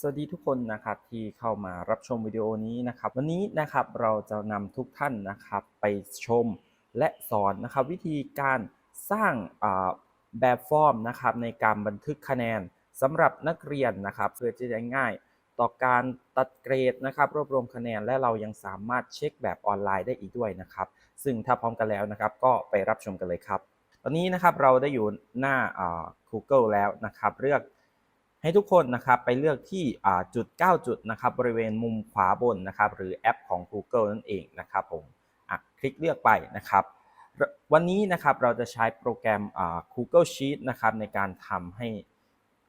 สวัสดีทุกคนนะครับที่เข้ามารับชมวิดีโอนี้นะครับ วันนี้นะครับเราจะนำทุกท่านนะครับไปชมและสอนนะครับวิธีการสร้างแบบฟอร์มนะครับในการบันทึกคะแนนสำหรับนักเรียนนะครับเพื่อจะได้ง่าย ต่อการตัดเกรดนะครับรวบรวมคะแนนและเรายังสามารถเช็คแบบออนไลน์ได้อีกด้วยนะครับ ซึ่งถ้าพร้อมกันแล้วนะครับ ก็ไปรับชมกันเลยครับ ตอนนี้นะครับเราได้อยู่หน้าอ่า Google แล้วนะครับ เลือก ให้ทุกคนนะครับไปเลือกที่จุด 9 จุดนะครับบริเวณมุมขวาบนนะครับหรือแอปของ Google นั่นเองนะครับผมอะคลิกเลือกไปนะครับ วันนี้นะครับเราจะใช้โปรแกรมอ่า Google Sheet นะครับในการทำให้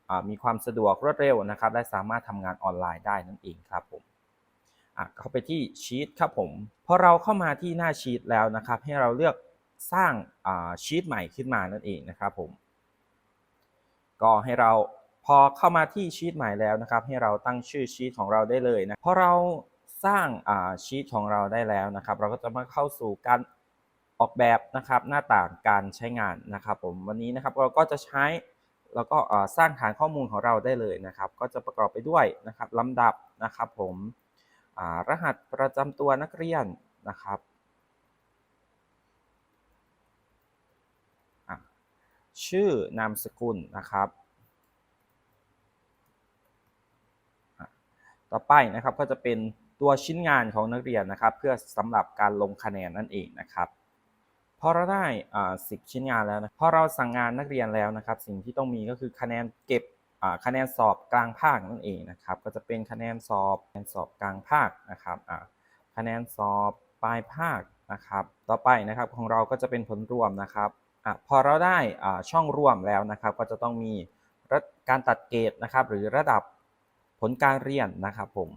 อ่ามีความสะดวกรวดเร็วนะครับและสามารถทำงานออนไลน์ได้นั่นเองครับผมอะเข้าไปที่ชีตครับผมพอเราเข้ามาที่หน้าชีตแล้วนะครับ ให้เราเลือกสร้างอ่าชีตใหม่ขึ้นมานั่นเองนะครับผมก็ให้เรา พอเข้ามาที่ชีตใหม่แล้วนะครับ ให้เราตั้งชื่อชีตของเราได้เลยนะพอเราสร้างอ่าชีตของเราได้แล้วนะครับ เราก็จะมาเข้าสู่การออกแบบนะครับหน้าต่างการใช้งานนะครับ ผมวันนี้นะครับเราก็จะใช้แล้วก็อ่าสร้างฐานข้อมูลของเราได้เลยนะครับ ก็จะประกอบไปด้วยนะครับลำดับนะครับผมอ่ารหัสประจำตัวนักเรียนนะครับชื่อนามสกุลนะครับอะ ต่อไปนะครับก็จะเป็นตัวชิ้นงานของนักเรียนนะครับ เพื่อสำหรับการลงคะแนนนั่นเองนะครับพอเราได้อ่า10ชิ้นงานแล้วนะพอเราสั่งงานนักเรียนแล้วนะครับ สิ่งที่ต้องมีก็คือคะแนนเก็บอ่าคะแนนสอบกลางภาคนั่นเองนะครับ ก็จะเป็นคะแนนสอบคะแนนสอบกลางภาคนะครับอ่าคะแนนสอบปลายภาคนะครับ ต่อไปนะครับของเราก็จะเป็นผลรวมนะครับอะพอเราได้อ่าช่องร่วมแล้วนะครับ ก็จะต้องมีการตัดเกรดนะครับ หรือระดับ ผลการเรียนนะครับผม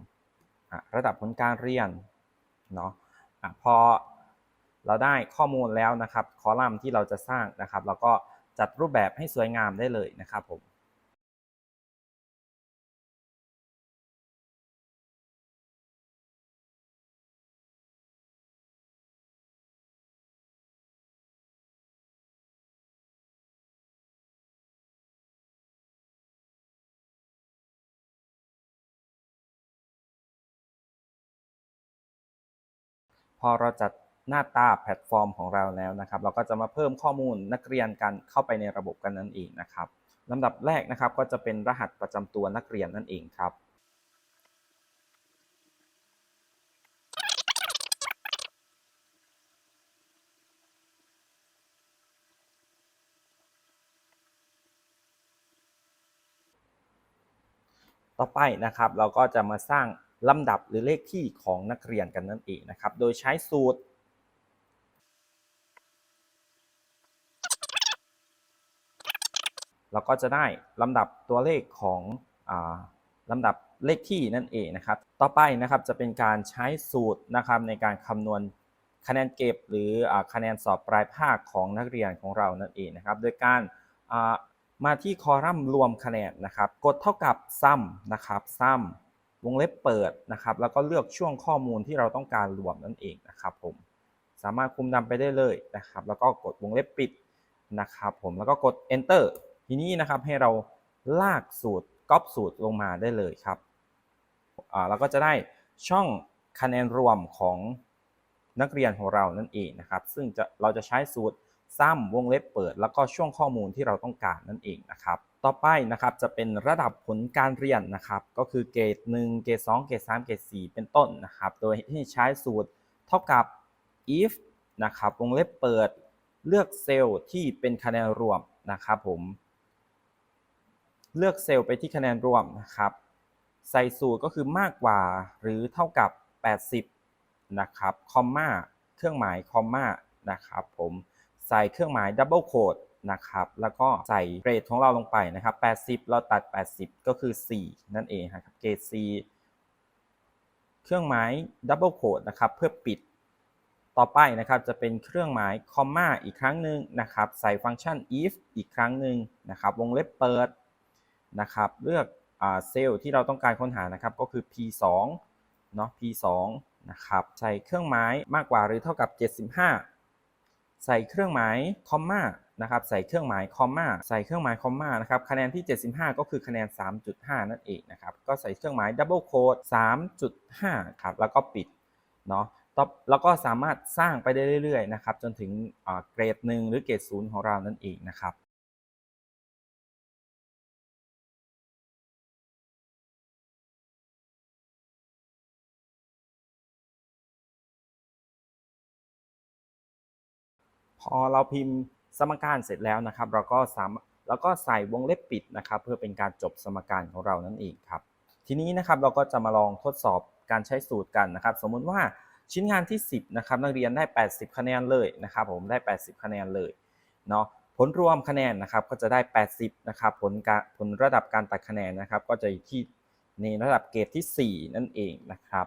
ระดับผลการเรียนเนาะอะพอเราได้ข้อมูลแล้วนะครับ คอลัมน์ที่เราจะสร้างนะครับ เราก็จัดรูปแบบให้สวยงามได้เลยนะครับผม พอเราจัดหน้าตาแพลตฟอร์มของเราแล้วนะครับ เราก็จะมาเพิ่มข้อมูลนักเรียนกันเข้าไปในระบบกันนั่นเองนะครับลำดับแรกนะครับก็จะเป็นรหัสประจำตัวนักเรียนนั่นเองครับต่อไปนะครับเราก็จะมาสร้าง ลำดับหรือเลขที่ของนักเรียนกันนั่นเองนะครับ โดยใช้สูตร เราก็จะได้ลำดับตัวเลขของอลำดับเลขที่นั่นเองนะครับ ต่อไปนะครับจะเป็นการใช้สูตรนะครับในการคำนวณคะแนนเก็บหรือคะแนนสอบปลายภาคของนักเรียนของเรานั่นเองนะครับ โดยการมาที่คอลัมน์รวมคะแนนนะครับ กดเท่ากับ sum นะครับ sum วงเล็บเปิดนะครับ แล้วก็เลือกช่วงข้อมูลที่เราต้องการรวมนั่นเองนะครับผมสามารถคุมนำไปได้เลยนะครับ แล้วก็กดวงเล็บปิดนะครับผมแล้วก็กด enter ทีนี้นะครับให้เราลากสูตรก๊อปสูตรลงมาได้เลยครับอ่าเราก็จะได้ช่องคะแนนรวมของนักเรียนของเรานั่นเองนะครับ ซึ่งจะเราจะใช้สูตรซ้ำวงเล็บเปิด แล้วก็ช่วงข้อมูลที่เราต้องการนั่นเองนะครับ ต่อไปนะครับจะเป็นระดับผลการเรียนนะครับก็คือเกรด1เกรด2เกรด3เกรด4เป็นต้นนะครับโดยที่ใช้สูตรเท่ากับ if นะครับวงเล็บเปิดเลือกเซลล์ที่เป็นคะแนนรวมนะครับผมเลือกเซลล์ไปที่คะแนนรวมนะครับใส่สูตรก็คือมากกว่าหรือเท่ากับ 80นะครับคอมมาเครื่องหมายคอมมานะครับผมใส่เครื่องหมายดับเบิลโคด นะครับ แล้วก็ใส่เกรดของเราลงไปนะครับ 80 เราตัด 80 ก็คือ 4 นั่นเองครับ เกรด C เครื่องหมายดับเบิลโคดนะครับ เพื่อปิด ต่อไปนะครับ จะเป็นเครื่องหมายคอมมาอีกครั้งหนึ่งนะครับ ใส่ฟังก์ชัน if อีกครั้งหนึ่งนะครับ วงเล็บเปิดนะครับ เลือกเซลล์ที่เราต้องการค้นหานะครับ ก็คือ P2 เนาะ P2 นะครับ ใส่เครื่องหมายมากกว่าหรือเท่ากับ 75 ใส่เครื่องหมายคอมมา นะครับใส่เครื่องหมายคอมมาใส่เครื่องหมายคอมมานะครับคะแนนที่ 75 ก็คือคะแนน 3.5 นั่นเองนะครับก็ใส่เครื่องหมายดับเบิลโค้ด3.5ครับแล้วก็ปิดเนาะแล้วก็สามารถสร้างไปได้เรื่อยๆนะครับจนถึงเกรดหนึ่งหรือเกรดศูนย์ของเรานั่นเองนะครับพอเราพิมพ์ สมการเสร็จแล้วนะครับ เราก็สามแล้วก็ใส่วงเล็บปิดนะครับ เพื่อเป็นการจบสมการของเรานั่นเองครับ ทีนี้นะครับเราก็จะมาลองทดสอบการใช้สูตรกันนะครับ สมมุติว่าชิ้นงานที่ 10นะครับนักเรียนได้ 80 คะแนนเลยนะครับ ผมได้ 80 คะแนนเลยเนาะผลรวมคะแนนนะครับก็จะได้ 80นะครับผลการผลระดับการตัดคะแนนนะครับ ก็จะอยู่ที่ในระดับเกรดที่ 4 นั่นเองนะครับ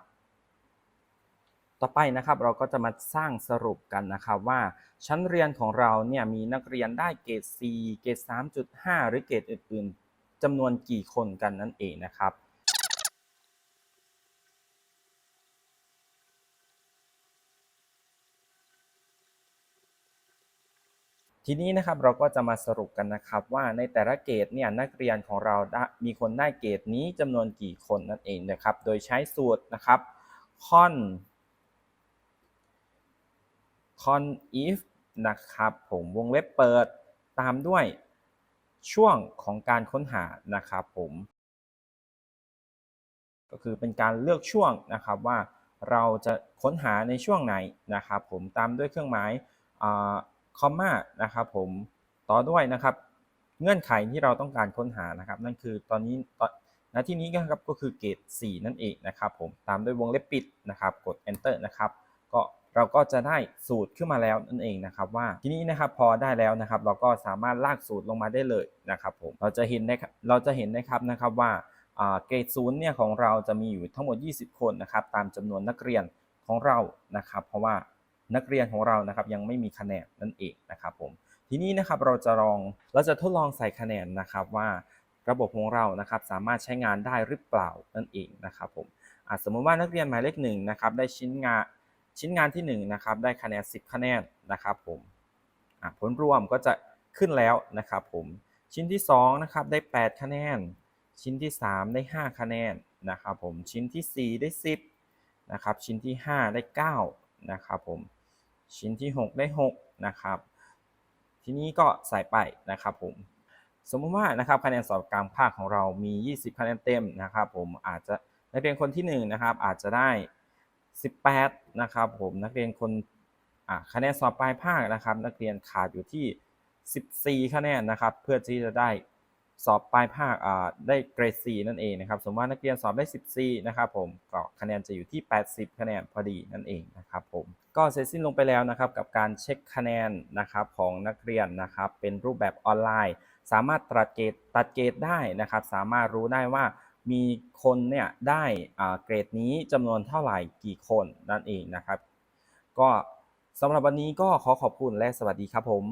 ต่อไปนะครับเราก็จะมาสร้างสรุปกันนะครับว่าชั้นเรียนของเราเนี่ยมีนักเรียนได้เกรด C เกรด 3.5 หรือเกรดอื่น ๆจำนวนกี่คนกันนั่นเองนะครับทีนี้นะครับเราก็จะมาสรุปกันนะครับว่าในแต่ละเกรดเนี่ยนักเรียนของเราได้มีคนได้เกรดนี้จำนวนกี่คนนั่นเองนะครับ โดยใช้สูตรนะครับ con con if นะครับผมวงเล็บเปิดตามด้วยช่วงของการค้นหานะครับผม ก็คือเป็นการเลือกช่วงนะครับว่าเราจะค้นหาในช่วงไหนนะครับผมตามด้วยเครื่องหมายคอมมานะครับผมต่อด้วยนะครับเงื่อนไขที่เราต้องการค้นหานะครับ นั่นคือตอนนี้ณที่นี้นะครับก็คือเกรด4นั่นเองนะครับผมตามด้วยวงเล็บปิดนะครับ กด enter นะครับ ก็ เราก็จะได้สูตรขึ้นมาแล้วนั่นเองนะครับว่าทีนี้นะครับพอได้แล้วนะครับ เราก็สามารถลากสูตรลงมาได้เลยนะครับผมเราจะเห็นได้เราจะเห็นนะครับนะครับว่าเกรดศูนย์เนี่ยของเราจะมีอยู่ทั้งหมด 20 คนนะครับตามจำนวนนักเรียนของเรานะครับ เพราะว่านักเรียนของเรานะครับยังไม่มีคะแนนนั่นเองนะครับผมทีนี้นะครับเราจะลองเราจะทดลองใส่คะแนนนะครับว่าระบบของเรานะครับสามารถใช้งานได้หรือเปล่านั่นเองนะครับผมสมมติว่านักเรียนหมายเลขหนึ่งนะครับได้ชิ้นงาน ชิ้นงานที่ 1 นะครับ ได้คะแนน 10 คะแนนนะครับผมผลรวมก็จะขึ้นแล้วนะครับผมชิ้นที่ 2 นะครับ ได้ 8 คะแนน ชิ้นที่ 3 ได้ 5 คะแนนนะครับผมชิ้นที่ 4 ได้ 10นะครับชิ้นที่ 5 ได้ 9นะครับผมชิ้นที่ 6 ได้ 6 นะครับ ทีนี้ก็ใส่ไปนะครับผมสมมติว่านะครับคะแนนสอบกลางภาคของเรามี 20 คะแนนเต็มนะครับ ผมอาจจะนักเรียนคนที่1นะครับอาจจะได้ 18 นะครับผมนักเรียนคนคะแนนสอบปลายภาคนะครับ นักเรียนขาดอยู่ที่ 14 คะแนนนะครับ เพื่อที่จะได้สอบปลายภาคได้เกรด 4 นั่นเองนะครับ สมมติว่านักเรียนสอบได้ 14 นะครับผมก็คะแนนจะอยู่ที่ 80 คะแนนพอดีนั่นเองนะครับผมก็เสร็จสิ้นลงไปแล้วนะครับกับการเช็คคะแนนนะครับของนักเรียนนะครับเป็นรูปแบบออนไลน์ สามารถตัดเกรดตัดเกรดได้นะครับ สามารถรู้ได้ว่า มีคนเนี่ยได้เกรดนี้จำนวนเท่าไหร่กี่คนนั่นเองนะครับ ก็สำหรับวันนี้ก็ขอขอบคุณและสวัสดีครับผม